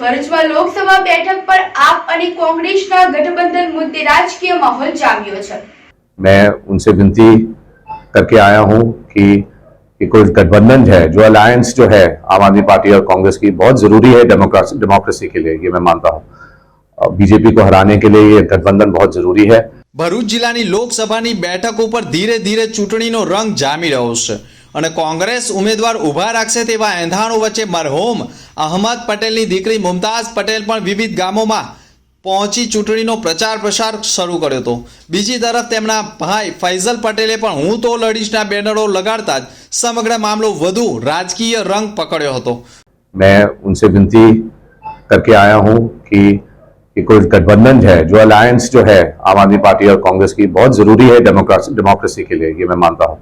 ભરૂચમાં લોકસભા બેઠક પર આપ અને કોંગ્રેસના ગઠબંધન મુદ્દે રાજકીય માહોલ જામ્યો છે मैं उनसे विनती करके आया हूं कि कि कोई गठबंधन है जो अलायंस जो है आम आदमी पार्टी और कांग्रेस की बहुत जरूरी है डेमोक्रेसी डेमोक्रेसी के लिए ये मैं मानता हूं बीजेपी को हराने के लिए ये गठबंधन बहुत जरूरी है ભરૂચ જિલ્લાની લોકસભાની બેઠક ઉપર ધીરે ધીરે ચૂંટણીનો રંગ જામી રહ્યો છે અને કોંગ્રેસ ઉમેદવાર ઊભા રાખશે તેવા એંધાણો વચ્ચે મરહુમ અહમદ પટેલની દીકરી મુમતાઝ પટેલ પણ વિવિધ ગામોમાં પહોંચી ચૂંટણીનો પ્રચાર પ્રસાર શરૂ કર્યો હતો બીજી તરફ તેમના ભાઈ ફૈઝલ પટેલે પણ હું તો લડીશના બેનરો લગાડતા જ સમગ્ર મામલો વધુ રાજકીય રંગ પકડ્યો હતો मैं उनसे विनती करके आया हूं कि कि कोई गठबंधन है जो अलायंस जो है आम आदमी पार्टी और कांग्रेस की बहुत जरूरी है डेमोक्रेसी डेमोक्रेसी के लिए ये मैं मानता हूं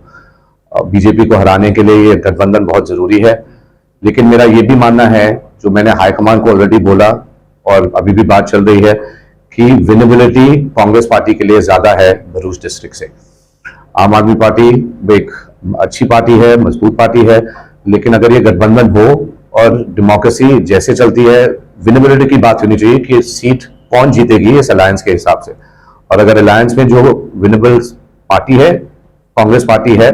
बीजेपी को हराने के लिए ये गठबंधन बहुत ज़रूरी है। लेकिन मेरा ये भी मानना है, जो मैंने हाईकमान को ऑलरेडी बोला और अभी भी बात चल रही है, कि विनेबिलिटी कांग्रेस पार्टी के लिए ज़्यादा है भरूच डिस्ट्रिक्ट से। आम आदमी पार्टी एक अच्छी पार्टी है, मज़बूत पार्टी है, लेकिन अगर ये गठबंधन हो और डेमोक्रेसी जैसे चलती है, विनेबिलिटी की बात होनी चाहिए कि सीट कौन जीतेगी इस अलायंस के हिसाब से। और अगर अलायंस में जो विनेबल पार्टी है कांग्रेस पार्टी है।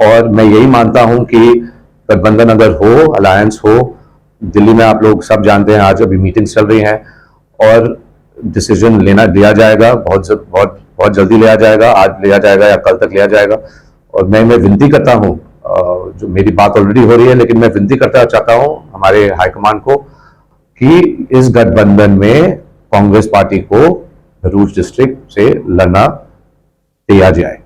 और मैं यही मानता हूँ कि गठबंधन अगर हो अलायंस हो, दिल्ली में आप लोग सब जानते हैं, आज अभी मीटिंग चल रही हैं और डिसीज़न लेना, लिया जाएगा, बहुत ज- बहुत बहुत जल्दी लिया जाएगा, आज लिया जाएगा या कल तक लिया जाएगा। और मैं मैं विनती करता हूँ जो मेरी बात ऑलरेडी हो रही है, लेकिन मैं विनती करता चाहता हूँ हमारे हाईकमान को कि इस गठबंधन में कांग्रेस पार्टी को भरूच डिस्ट्रिक्ट से लड़ना दिया जाए।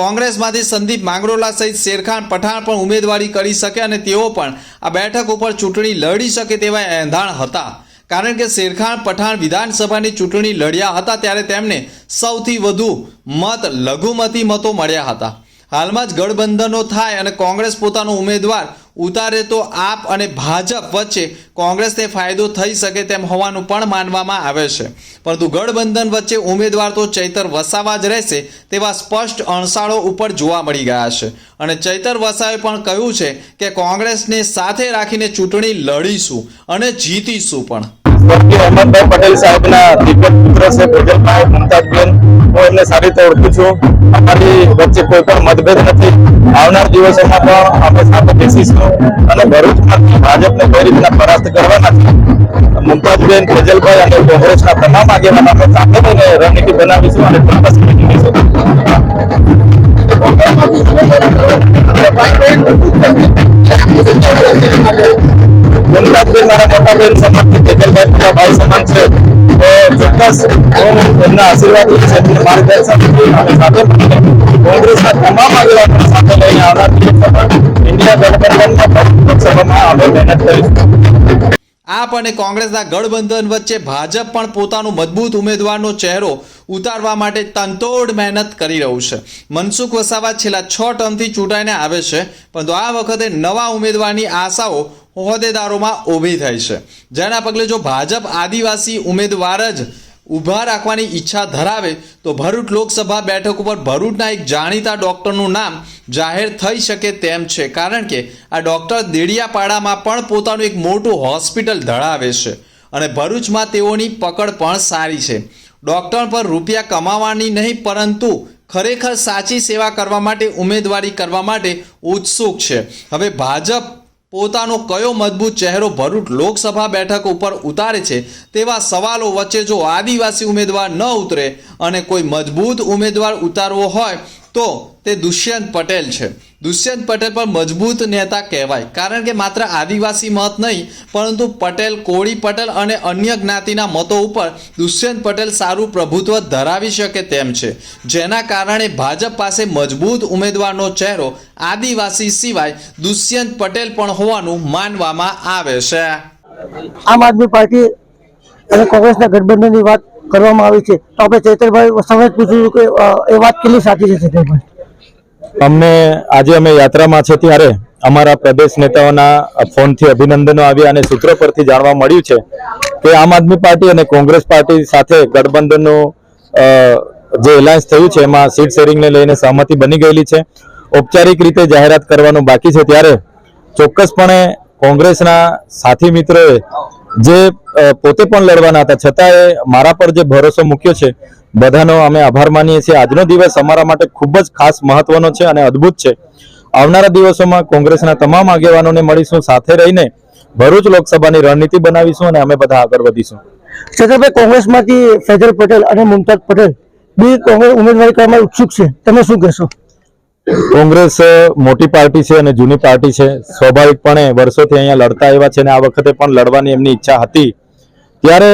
કોંગ્રેસમાંથી સંદીપ માંગરોલા સહિત શેરખાન, પઠાણ પણ ઉમેદવારી કરી શકે અને તેઓ પણ આ બેઠક ઉપર ચૂંટણી લડી શકે તેવા એંધાણ હતા. કારણ કે શેરખાન, પઠાણ વિધાનસભાની ચૂંટણી લડ્યા હતા ત્યારે તેમને સૌથી વધુ મત લઘુમતી મતો મળ્યા હતા. હાલમાં જ ગઠબંધનો થાય અને કોંગ્રેસ પોતાનો ઉમેદવાર ઉતારે તો આપ અને ભાજપ વચ્ચે કોંગ્રેસને ફાયદો થઈ શકે તેમ હોવાનું પણ માનવામાં આવે છે. પરંતુ ગઠબંધન વચ્ચે ઉમેદવાર તો ચૈતર વસાવા જ રહેશે તેવા સ્પષ્ટ અણસાળો ઉપર જોવા મળી ગયા છે. અને ચૈતર વસાવે પણ કહ્યું છે કે કોંગ્રેસને સાથે રાખીને ચૂંટણી લડીશું અને જીતીશું પણ. અહમદભાઈ પટેલ સાહેબના દિગ્ગજ પુત્ર છે, ભોજનભાઈ મુમતાજબેન હું એમને સારી રીતે ઓળખું છું. અમારી વચ્ચે કોઈ પણ મતભેદ નથી. આવનાર દિવસોમાં પણ અમે સાથે બેસીશું અને ભરૂચમાંથી ભાજપને કઈ રીતના પરાસ્ત કરવાના છે મુમતાજબેન ફેજલભાઈ અને કોંગ્રેસના તમામ આગેવાન અમે સાથે રહીને રણનીતિ બનાવીશું અને ચોક્કસ મુમતાજબેન, મારા મોટા બેન સમાન છે તેજલભાઈ મારા ભાઈ સમાન છે. સાથે કોંગ્રેસના આપ અને કોંગ્રેસના ગઠબંધન વચ્ચે ભાજપ પણ પોતાનું મજબૂત ઉમેદવારનો ચહેરો ઉતારવા માટે તનતોડ મહેનત કરી રહ્યું છે. મનસુખ વસાવા છેલ્લા છ ટર્મથી ચૂંટાઈને આવે છે, પરંતુ આ વખતે નવા ઉમેદવારની આશાઓ હોદ્દેદારોમાં ઊભી થઈ છે. જેના પગલે જો ભાજપ આદિવાસી ઉમેદવાર જ ઊભા રાખવાની ઈચ્છા ધરાવે તો ભરૂચ લોકસભા બેઠક ઉપર ભરૂચના એક જાણીતા ડૉક્ટરનું નામ જાહેર થઈ શકે તેમ છે. કારણ કે આ ડૉક્ટર દેડિયાપાડામાં પણ પોતાનું એક મોટું હોસ્પિટલ ધરાવે છે અને ભરૂચમાં તેઓની પકડ પણ સારી છે. ડૉક્ટર પર રૂપિયા કમાવાની નહીં, પરંતુ ખરેખર સાચી સેવા કરવા માટે, ઉમેદવારી કરવા માટે ઉત્સુક છે. હવે ભાજપ પોતાનો કયો મજબૂત ચહેરો ભરૂચ લોકસભા બેઠક ઉપર ઉતારે છે તેવા સવાલો વચ્ચે જો આદિવાસી ઉમેદવાર ન ઉતરે અને કોઈ મજબૂત ઉમેદવાર ઉતારવો હોય તો તે દુષ્યંત પટેલ છે. દુષ્યંત પટેલ પણ મજબૂત નેતા કહેવાય. કારણ કે માત્ર આદિવાસી મત નહીં, પરંતુ પટેલ, કોળી પટેલ અને અન્ય જ્ઞાતિના મતો ઉપર દુષ્યંત પટેલ સારું પ્રભુત્વ ધરાવી શકે તેમ છે. જેના કારણે ભાજપ પાસે મજબૂત ઉમેદવારનો ચહેરો આદિવાસી સિવાય દુષ્યંત પટેલ પણ હોવાનું માનવામાં આવે છે. આમ આદમી પાર્ટી અને કોંગ્રેસના ગઠબંધનની વાત કરવામાં આવી છે. તો આપણે ચૈતરભાઈ વસાવે પૂછ્યું કે એ વાત કેટલી સાચી છે ચૈતરભાઈ? અમને, આજે અમે યાત્રામાં છે ત્યારે અમારા પ્રદેશ નેતાઓના ફોનથી અભિનંદનો આવ્યા અને સૂત્રો પરથી જાણવા મળ્યું છે કે આમ આદમી પાર્ટી અને કોંગ્રેસ પાર્ટી સાથે ગઠબંધનનું જે એલાયન્સ થયું છે, એમાં સીટ શેરિંગને લઈને સહમતિ બની ગયેલી છે. ઔપચારિક રીતે જાહેરાત કરવાનું બાકી છે ત્યારે ચોક્કસપણે કોંગ્રેસના સાથી મિત્રોએ જે પોતે પણ લડવાના હતા. છતાંય મારા પર જે ભરોસો મૂક્યો છે, બધાનો અમે આભાર માનીએ છીએ. આજનો દિવસ અમારા માટે ખૂબ જ ખાસ મહત્વનો છે અને અદ્ભુત છે. આવનારા દિવસોમાં કોંગ્રેસના તમામ આગેવાનોને મળીશું. સાથે રહીને ભરૂચ લોકસભાની રણનીતિ બનાવીશું અને અમે બધા આગળ વધીશું. છત્રભાઈ કોંગ્રેસમાંથી ફૈજલ પટેલ અને મુમતાજ પટેલ, બે કોંગ્રેસ ઉમેદવારી કરવામાં ઉત્સુક છે. તમે શું કહેશો? કોંગ્રેસ મોટી પાર્ટી છે અને જૂની પાર્ટી છે. સ્વાભાવિકપણે વર્ષોથી અહીંયા લડતા આવ્યા છે અને આ વખતે પણ લડવાની એમની ઈચ્છા હતી. ત્યારે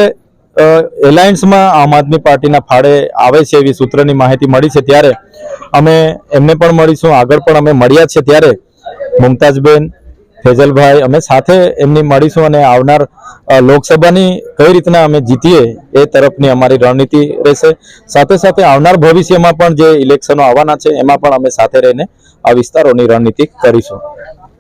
એલાયન્સમાં આમ આદમી પાર્ટીના ફાળે આવે છે એવી સૂત્રની માહિતી મળી છે. ત્યારે અમે, એમને પણ મળીશું, આગળ પણ અમે મળ્યા છે. ત્યારે મુમતાજબેન ફેજલભાઈ અમે સાથે એમની મળીશું અને આવનાર લોકસભાની કઈ રીતના અમે જીતીએ એ તરફની અમારી રણનીતિ રહેશે. સાથે સાથે આવનાર ભવિષ્યમાં પણ જે ઇલેક્શનો આવવાના છે એમાં પણ અમે સાથે રહીને આ વિસ્તારોની રણનીતિ કરીશું.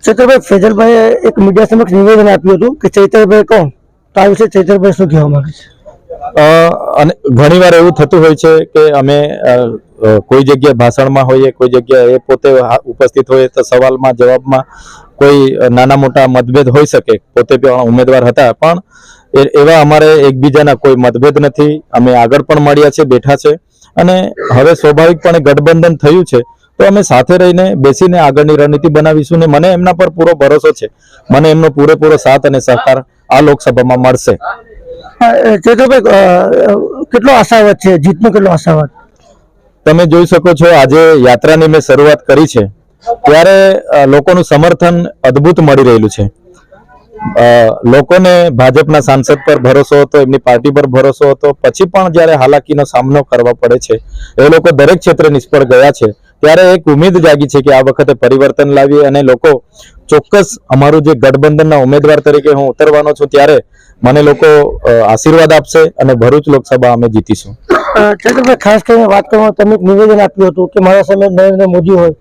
ચેતરભાઈ ફૈજલભાઈએ એક મીડિયા સમક્ષ નિવેદન આપ્યું હતું કે ચૈતરભાઈ કોણ? તો આ વિશે ચૈતરભાઈ શું કહેવા માંગે છે? અને ઘણીવાર એવું થતું હોય છે કે અમે કોઈ જગ્યાએ ભાષણમાં હોઈએ કોઈ જગ્યાએ એ પોતે ઉપસ્થિત હોઈએ તો સવાલમાં જવાબમાં કોઈ નાના મોટા મતભેદ હોઈ શકે પોતે પણ ઉમેદવાર હતા પણ એવા અમારે એકબીજાના કોઈ મતભેદ નથી. અમે આગળ પણ મળ્યા છે બેઠા છે. અને હવે સ્વાભાવિકપણે ગઠબંધન થયું છે તો અમે સાથે રહીને બેસીને આગળની રણનીતિ બનાવીશું ને મને એમના પર પૂરો ભરોસો છે. મને એમનો પૂરેપૂરો સાથ અને સહકાર આ લોકસભામાં મળશે. અ, કેટલો આશાવાદ છે? જીતનો કેટલો આશાવાદ? તમે જોઈ શકો છો આજે યાત્રાની મેં શરૂઆત કરી છે. ત્યારે લોકોનું સમર્થન અદ્ભુત મળી રહેલું છે. લોકોને ભાજપના સાંસદ પર ભરોસો હતો, એમની પાર્ટી પર ભરોસો હતો. પછી પણ જ્યારે હાલાકીનો સામનો કરવા પડે છે, એ લોકો દરેક ક્ષેત્રે નિષ્ફળ ગયા છે. ત્યારે એક ઉમેદ જાગી છે કે આ વખતે પરિવર્તન લાવીએ અને લોકો ચોક્કસ અમારું જે ગઠબંધનના ઉમેદવાર તરીકે હું ઉતરવાનો છું, ત્યારે મને લોકો આશીર્વાદ આપશે અને ભરૂચ લોકસભા અમે જીતીશું. ખાસ કરીને વાત કરવામાં તમે નિવેદન આપ્યું હતું કે મારા સામે નરેન્દ્ર મોદી હોય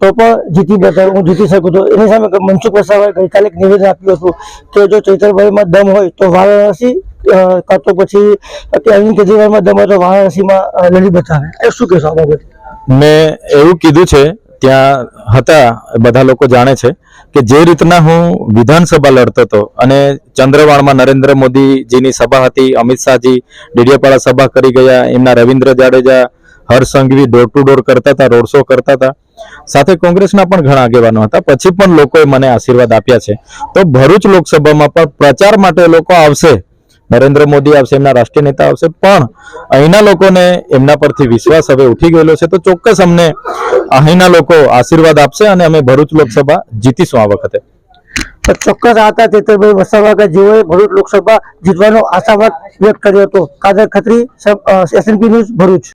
તો પણ જીતી બતાવ હું જીતી શકું તો. એની સામે મનસુખ વસાવાએ ગઈકાલે એક નિવેદન આપ્યું હતું કે જો ચૈતરભાઈમાં દમ હોય તો વારાણસી કાં તો પછી અરવિંદ કેજરીવાલમાં દમ હોય તો વારાણસીમાં લડી બતાવે. એ શું કહેશો આ બાબતે? મેં એવું કીધું છે, ત્યાં હતા બધા લોકો જાણે છે, કે જે રીતના હું વિધાનસભા લડતો હતો અને ચંદ્રવાણમાં નરેન્દ્ર મોદીજીની સભા હતી, અમિત શાહજી ડેડિયાપાડા સભા કરી ગયા, એમના Ravindra Jadeja, Harsh Sanghavi door to door કરતા હતા રોડ શો કરતા હતા. સાથે કોંગ્રેસના પણ ઘણા આગેવાનો હતા. પછી પણ લોકોએ મને આશીર્વાદ આપ્યા છે. તો ભરૂચ લોકસભામાં પણ પ્રચાર માટે લોકો આવશે. નરેન્દ્ર મોદી આવશે, એમના રાષ્ટ્રીય નેતા આવશે. પણ અહીંના લોકોને એમના પરથી વિશ્વાસ હવે ઉઠી ગયેલો છે. તો ચોક્કસ અમને અહીંના લોકો આશીર્વાદ આપશે અને અમે ભરૂચ લોકસભા જીતીશું આ વખતે. ચોક્કસ આતા ચેતરભાઈ વસાવા કે જેઓએ ભરૂચ લોકસભા જીતવાનો આશાવાદ વ્યક્ત કર્યો હતો. Kadar Khatri SNP news Bharuch.